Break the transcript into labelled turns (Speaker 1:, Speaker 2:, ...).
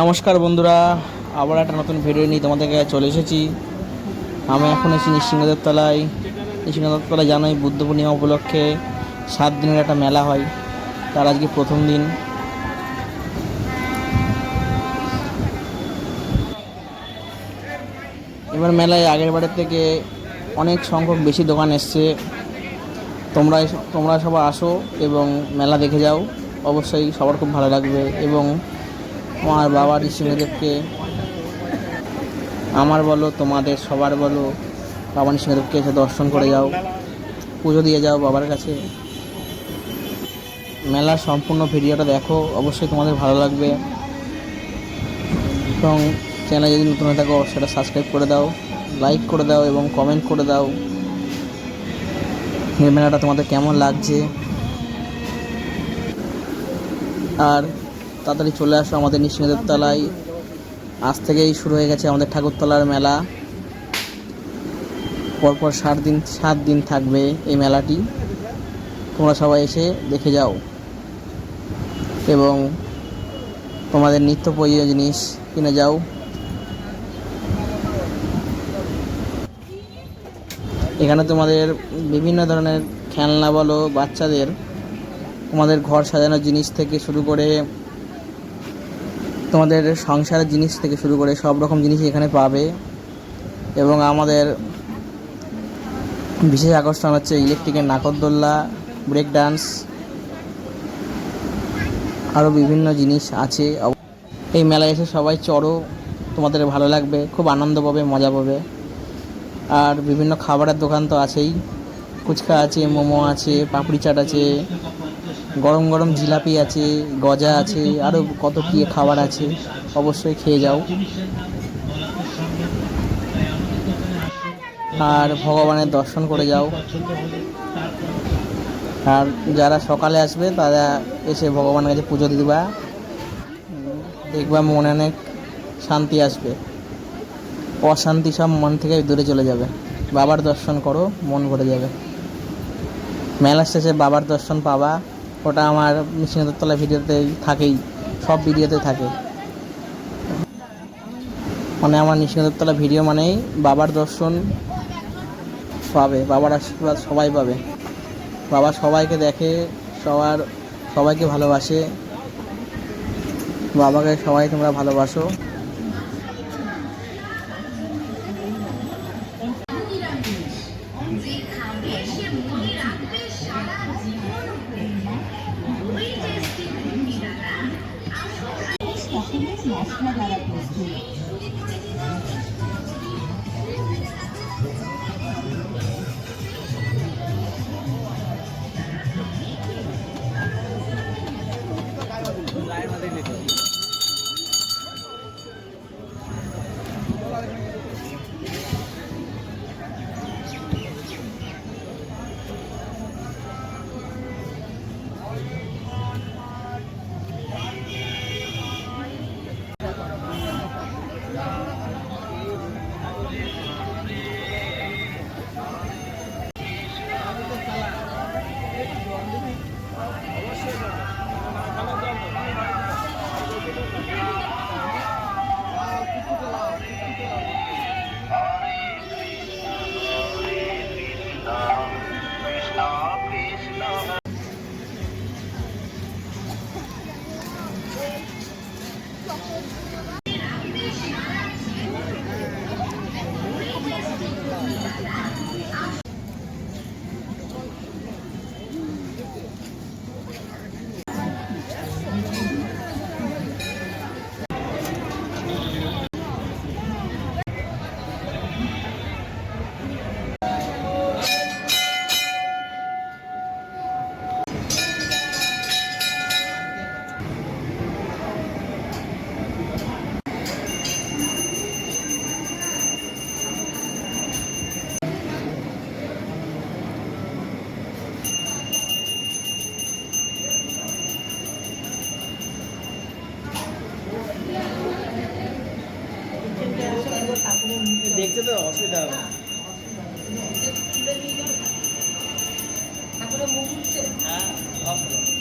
Speaker 1: নমস্কার বন্ধুরা, আবার একটা নতুন ভিডিও নিয়ে তোমাদের কাছে চলে এসেছি। আমি এখন এসেছি নৃসিংহদেব তলায় নৃসিংহদেব তলায় জানোই বুদ্ধ পূর্ণিমা উপলক্ষে সাত দিনের একটা মেলা হয়। তার আজকে প্রথম দিন। এবার মেলায় আগের বারের থেকে অনেক সংখ্যক বেশি দোকান এসছে। তোমরা তোমরা সবাই আসো এবং মেলা দেখে যাও। অবশ্যই সবার খুব ভালো লাগবে এবং আমার বাবা নৃসিংহদেবকে আমার বলো, তোমাদের সবার বলো, বাবা নৃসিংহদেবকে এসে দর্শন করে যাও, পুজো দিয়ে যাও বাবার কাছে। মেলার সম্পূর্ণ ভিডিওটা দেখো, অবশ্যই তোমাদের ভালো লাগবে। এবং চ্যানেলে যদি নতুন হয়ে থাকো, সেটা সাবস্ক্রাইব করে দাও লাইক করে দাও এবং কমেন্ট করে দাও। এই মেলাটা তোমাদের কেমন লাগছে? আর তাড়াতাড়ি চলে আসো আমাদের নৃসিংহদেব তলায়। আজ থেকেই শুরু হয়ে গেছে আমাদের ঠাকুরতলার মেলা। পরপর সাত দিন সাত দিন থাকবে এই মেলাটি। তোমরা সবাই এসে দেখে যাও। এবং তোমাদের নিত্য প্রয়োজনীয় জিনিস কিনে যাও। এখানে তোমাদের বিভিন্ন ধরনের খেলনা বলো, বাচ্চাদের তোমাদের ঘর সাজানোর জিনিস থেকে শুরু করে তোমাদের সংসারের জিনিস থেকে শুরু করে সব রকম জিনিস এখানে পাবে। এবং আমাদের বিশেষ আকর্ষণ হচ্ছে ইলেকট্রিকের নাকরদোল্লা, ব্রেক ডান্স আরও বিভিন্ন জিনিস আছে। এই মেলায় এসে সবাই চড়ো, তোমাদের ভালো লাগবে, খুব আনন্দ পাবে, মজা পাবে। আর বিভিন্ন খাবারের দোকান তো আছেই। ফুচকা আছে, মোমো আছে, পাপড়ি চাট আছে। গরম গরম জিলাপি আছে, গজা আছে আরও কত কী খাবার আছে, অবশ্যই খেয়ে যাও। আর ভগবানের দর্শন করে যাও। আর যারা সকালে আসবে, তারা এসে ভগবানের কাছে পুজো দিবা। দেখবা মনে অনেক শান্তি আসবে। অশান্তি সব মন থেকে দূরে চলে যাবে। বাবার দর্শন করো, মন ভরে যাবে। মেলা শেষে বাবার দর্শন পাবা। ওটা আমার নৃসিংহতলা ভিডিওতেই থাকেই, সব ভিডিওতে থাকে। মানে আমার নৃসিংহতলা ভিডিও মানেই বাবার দর্শন পাবে, বাবার আশীর্বাদ সবাই পাবে। বাবা সবাইকে দেখে, সবার, সবাইকে ভালোবাসে। বাবাকে সবাই তোমরা ভালোবাসো।
Speaker 2: 那当然可以。Thank you. অসুবিধা
Speaker 3: হবে না হ্যাঁ অসুবিধা